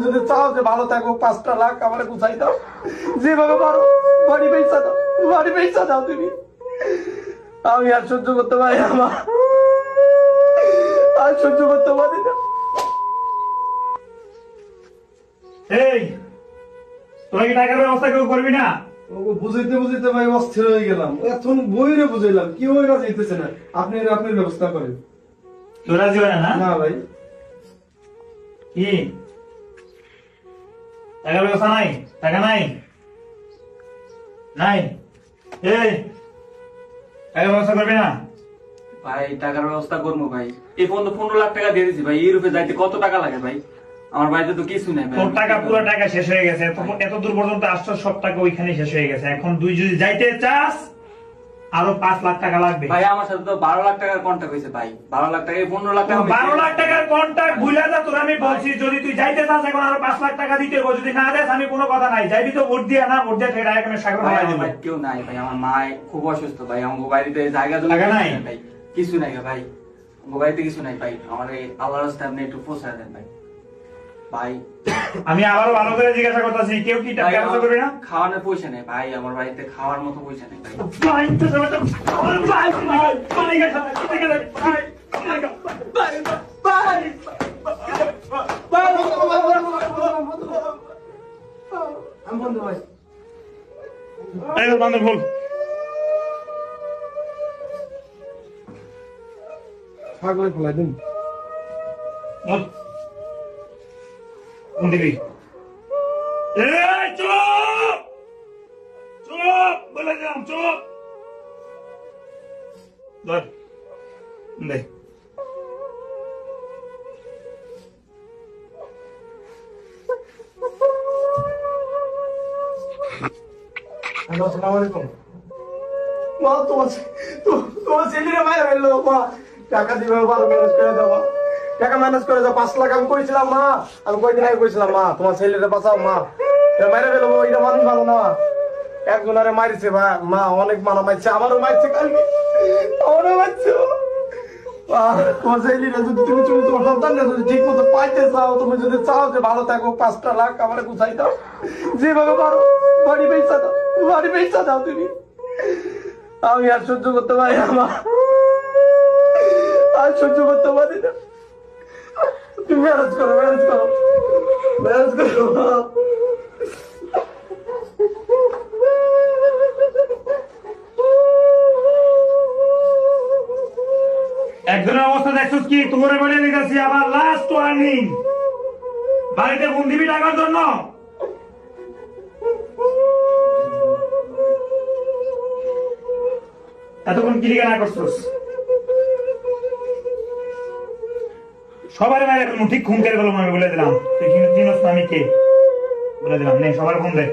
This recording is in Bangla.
যদি চাও যে ভালো থাকো পাঁচটা লাখ আমার গুছাই দাও যেভাবে পারো বাড়ি পয়সা দাও বাড়ি পয়সা দাও তুমি আমি আর সহ্য করতে পারি না আর সহ্য করতে পারি না এই, তোরা কি টাকার ব্যবস্থা কেউ করবি না? ওকে বুঝাইতে বুঝাইতে ভাই অস্থির হয়ে গেলাম। এখন বইরে বুঝাইলাম কি ওই রাজি হইতেছে না? আপনি আপনি ব্যবস্থা করেন। তোর রাজি হয় না না? না ভাই। কি? টাকার ব্যবস্থা নাই? টাকা নাই? নাই? এই টাকার ব্যবস্থা করবি না? ভাই টাকার ব্যবস্থা করব ভাই। এই পর্যন্ত পনেরো লাখ টাকা দিয়ে দিছি ভাই ইউরোপে যাইতে কত টাকা লাগে ভাই? আমার বাড়িতে তো কিছু নেই তোর টাকা পুরো টাকা শেষ হয়ে গেছে। এত দূর পর্যন্ত আসছো সব টাকা ওইখানে শেষ হয়ে গেছে। এখন তুই যদি যাইতে চাস আরও পাঁচ লাখ টাকা লাগবে। ভাই আমার সাথে তো বারো লাখ টাকার কন্ট্যাক্ট হয়েছে ভাই। বারো লাখ টাকা পনেরো লাখ টাকা বারো লাখ টাকার কন্ট্রাক্ট ভুলে যা তোর আমি বলছি যদি তুই যাইতে চাস এখন আরও পাঁচ লাখ টাকা দিতে হবে যদি না দেস আমি কোনো কথা নাই। যাইবি তো ভোট দিয়া না ভোট দিয়ে ঠেকা এখানে সাগর ভাই ভাড়া আমার কেউ নাই ভাই। আমার মা খুব অসুস্থ ভাই। আমার বাড়িতে জায়গা কিছু নাই? ভাই। কিছু নাই ভাই। আমার বাড়িতে কিছু নাই ভাই। আমার এই আল্লাহর রাস্তায় আপনি একটু পৌঁছায় দেন ভাই। ভাই। আমি আবারও ভালো করে জিজ্ঞাসা করতেছি কেউ কি টাকা করবি না? খাওয়ানোর পয়সা নেই ভাই আমার বাড়িতে খাওয়ার মতো পয়সা নেই ভাই। ভাই তো ভাই ভাই ভাই ভাই গেছে ভাই ভাই ভাই আমি বন্ধু ভাই। এই কোন দিবি চুপ! চুপ! বলে দিলাম, চুপ! ধর, দে। হ্যালো, আসসালামু আলাইকুম। মা, তোমার তোমার ছেলেরা মায়ের ফেলল মা। টাকা দিবে, ভালো ম্যানেজ করে দাও মা। টাকা ম্যানেজ করে দাও পাঁচ লাখ আমি কইছিলাম মা, আমি কয়দিন আগে কইছিলাম, মা, তোমার ছেলেরা বাঁচাও, মা। মাইরে ফেলব, এটা মানুষ ভালো না। একজন আরে মারিছে, মা মা, অনেক মানা মারছে আমারও মারছে কালকে। আমারও মারছে যে আমার আমি আর সহ্য করতে পারি না আর সহ্য করতে পারি না। তুমি ম্যানেজ করো ম্যানেজ করো ম্যানেজ করো। একজনের অবস্থা দেখছিস কি? তোরে বলে দিতেছি আবার লাস্ট ওয়ার্নিং বাড়িতে ফোন দিবি টাকার জন্য। এতক্ষণ কিলিকা না করছিস? সবার মায়ের ঠিক খুন করে বলো বলে দিলাম। তুই চিনস আমি কে বলে দিলাম। নে, সবার ফোন দে।